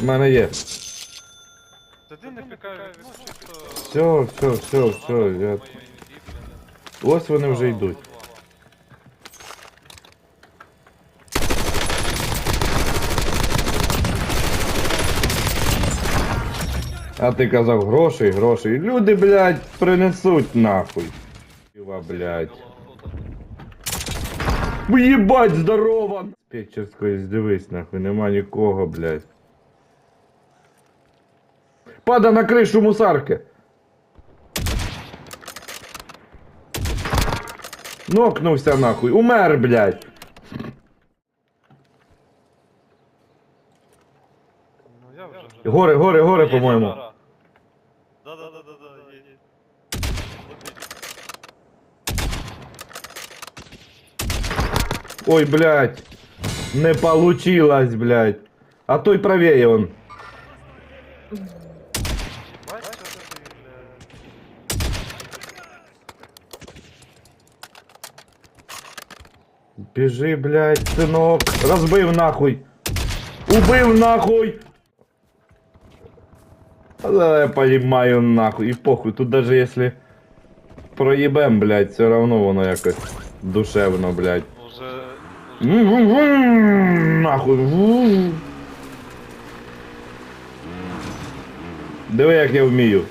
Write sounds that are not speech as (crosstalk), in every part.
У мене є. Та ти не пікаєш. Все, все, все, все. Я... Ось вони вже йдуть. А ти казав грошей, грошей. Люди, блядь, принесуть нахуй. Блядь. Єбать, здорово! Печерської дивись, нахуй, нема нікого, блядь. Пада на кришу мусарки. Нокнувся нахуй, умер, блядь. Горе, горе, горе, по-моєму. Да-да-да-да-да, є, є. Ой, блядь. Не получилось, блядь. А той правее он. Ти, блядь. Синок. Розбив нахуй. Убив нахуй. Да, я понимаю нахуй. І похуй, тут даже если проебем, блядь, все равно воно якось душевно, блядь. Уже... М-м-м, Нахуй. Ву. Диви, як я вмію.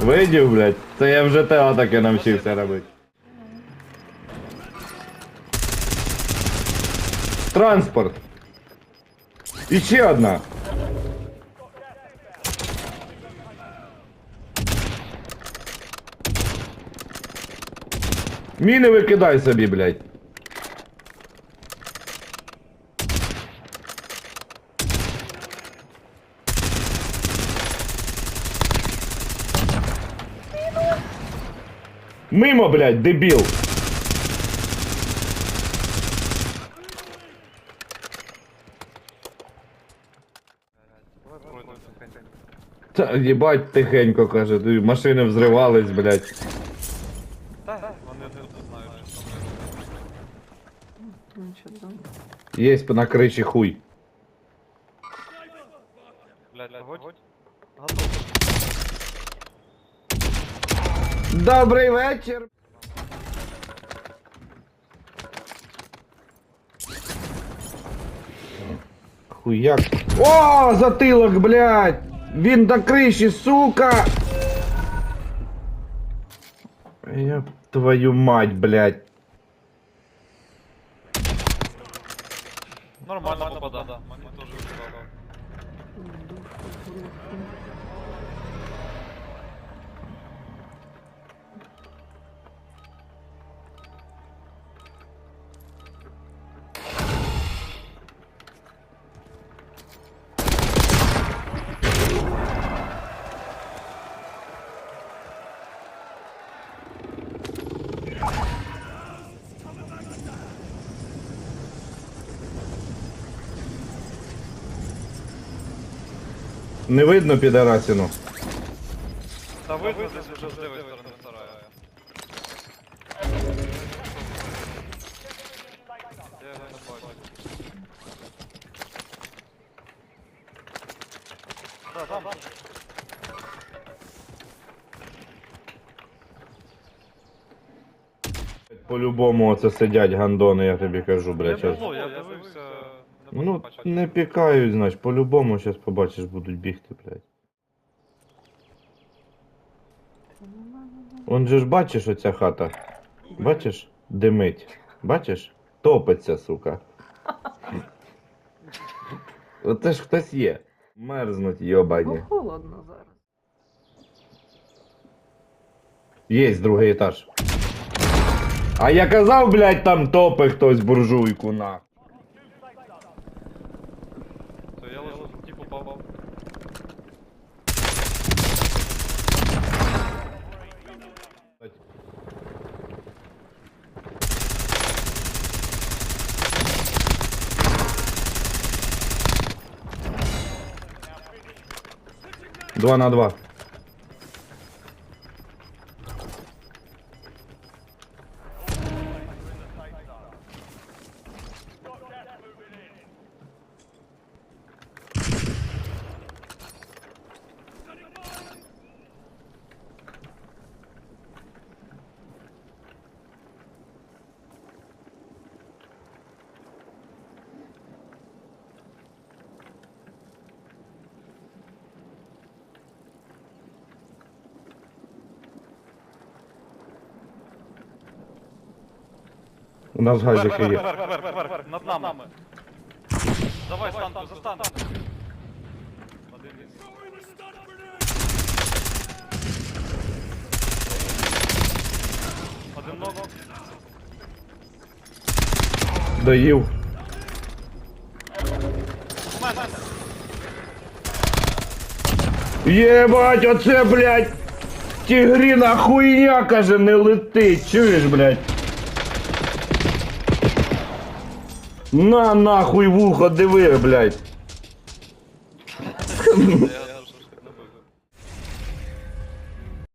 Видів, блядь? Це я вже те таке навчився робити. Транспорт. І ще одна. Міни викидай собі, блядь. Мимо, блядь, дебіл. Та їбать тихенько, каже, машини взривались, блядь. Та, вони тут знають, що там. Нічого добре. Єсть на криші хуй. Блядь, погодь. Готово. Добрий вечір. Хуяк. О, затилок, блядь! Він на криші, сука! Ёб твою мать, блядь. Нормально попадал. Мне тоже попадал. Не видно підарасіну. Та видно десь вже з лівої сторони сараю. Я його не бачу. Да, там. По-любому оце сидять гандони, я тобі кажу, Не блядь. щас. було, я дивився. Ну, не пікають, значить, по-любому зараз побачиш, будуть бігти, блядь. Он же ж бачиш оця хата. Бачиш? Димить. Бачиш? Топиться, сука. Оце ж хтось є. Мерзнуть, йобані. Ну, холодно зараз. Є другий етаж. А я казав, блядь, там топи хтось буржуйку на. Два на два. У нас газики є. Над нами. Давай, станку, за станку. Один із. Один ног. Доїв. Єбать, оце, блядь! Тігріна хуйня, каже, не летить, чуєш, блядь? На нахуй вухо, диви, блядь. (laughs)